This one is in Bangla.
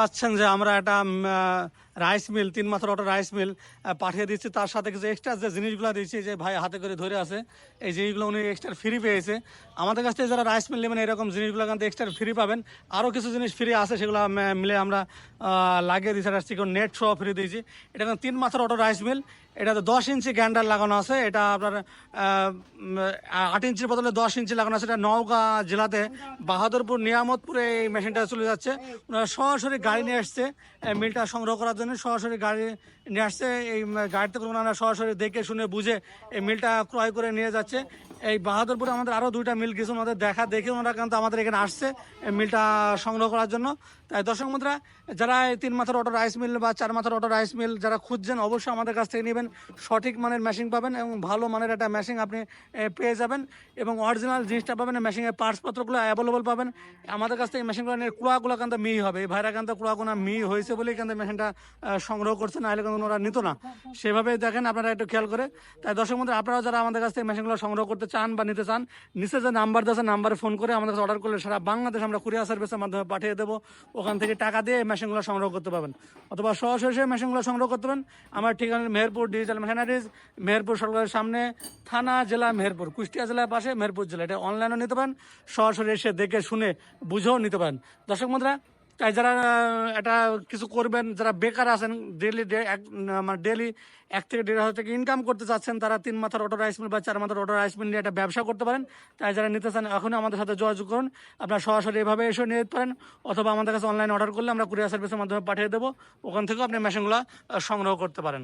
পাচ্ছেন যে আমরা একটা রাইস মিল তিন মাত্র অটো রাইস মিল পাঠিয়ে দিচ্ছি তার সাথে কিছু এক্সট্রা যে জিনিসগুলো দিচ্ছি যে ভাই হাতে করে ধরে আছে, এই জিনিসগুলো উনি এক্সট্রা ফ্রি পেয়েছে। আমাদের কাছ থেকে যারা রাইস মিল নেবেন, এরকম জিনিসগুলো কিন্তু এক্সট্রা ফ্রি পাবেন। আরও কিছু জিনিস ফ্রি আছে, সেগুলো মিলে আমরা লাগিয়ে দিচ্ছি একটা চিকন নেট সহ ফ্রি দিয়েছি। এটা কিন্তু তিন মাত্র অটো রাইস মিল এটাতে দশ ইঞ্চি গ্যান্ডার লাগানো আছে। এটা আপনার আট ইঞ্চির বদলে দশ ইঞ্চি লাগানো আছে। এটা নওগাঁ জেলাতে বাহাদুরপুর নিয়ামতপুরে এই মেশিনটা চলে যাচ্ছে। ওনারা সরাসরি গাড়ি নিয়ে আসছে মিলটা সংগ্রহ করার জন্য। সরাসরি গাড়ি নিয়ে আসছে। এই গাড়িতে করে ওনারা সরাসরি দেখে শুনে বুঝে এই মিলটা ক্রয় করে নিয়ে যাচ্ছে। এই বাহাদুরপুরে আমাদের আরও দুইটা মিল গেছে ওনাদের দেখা দেখে ওনারা কিন্তু আমাদের এখানে আসছে এই মিলটা সংগ্রহ করার জন্য। তাই দর্শক বন্ধুরা, যারা এই তিন মাথার অটো রাইস মিল বা চার মাথার অটো রাইস মিল যারা খুঁজছেন, অবশ্যই আমাদের কাছ থেকে নেবেন। সঠিক মানের মেশিন পাবেন এবং ভালো মানের একটা মেশিন আপনি পেয়ে যাবেন এবং অরিজিনাল জিনিসটা পাবেন মেশিনের পার্টসপত্রগুলো অ্যাভেলেবল পাবেন। আমাদের কাছ থেকে মেশিনগুলো নিয়ে কুড়াগুলো কিন্তু মি হবে। এই ভাইরা কিন্তু কুড়াগুলো মি হয়েছে বলেই কিন্তু মেশিনটা সংগ্রহ করছে, নাহলে কিন্তু ওনারা নিত না। সেভাবে দেখেন আপনারা একটু খেয়াল করে। তাই দর্শক বন্ধু আপনারা যারা আমাদের কাছ থেকে মেশিনগুলো সংগ্রহ করতে চান বা নিতে চান, নিচে যে নাম্বার দেওয়া নাম্বারে ফোন করে আমাদের অর্ডার করলে সারা বাংলাদেশ আমরা কুরিয়ার সার্ভিসের মাধ্যমে পাঠিয়ে দেবো। ওখান থেকে টাকা দিয়ে মেশিনগুলো সংগ্রহ করতে পারবেন। অথবা সরাসরি মেশিনগুলো সংগ্রহ করতে পারেন। আমার ঠিকানা মেহেরপুর ডিজিটাল মেশিনারিজ মেহেরপুর সরকারের সামনে, থানা, জেলা, মেহেরপুর, কুষ্টিয়া জেলার পাশে মেহেরপুর জেলা। এটা অনলাইনেও নিতে পারেন। সরাসরি এসে দেখে, শুনে, বুঝেও নিতে পারেন। দর্শক বন্ধুরা তাই যারা এটা কিছু করবেন, যারা বেকার আছেন ডেলি মানে ডেলি এক থেকে দেড় হাজার থেকে ইনকাম করতে চাচ্ছেন, তারা তিন মাথার অটো রাইস মিল বা চার মাথার অটো রাইস মিল নিয়ে একটা ব্যবসা করতে পারেন। তাই যারা নিতে চান, এখনই আমাদের সাথে যোগাযোগ করুন। আপনারা সরাসরি এভাবে এসে নিয়ে যেতে পারেন, অথবা আমাদের কাছে অনলাইন অর্ডার করলে আমরা কুরিয়ার সার্ভিসের মাধ্যমে পাঠিয়ে দেবো। ওখান থেকেও আপনি মেশিনগুলো সংগ্রহ করতে পারেন।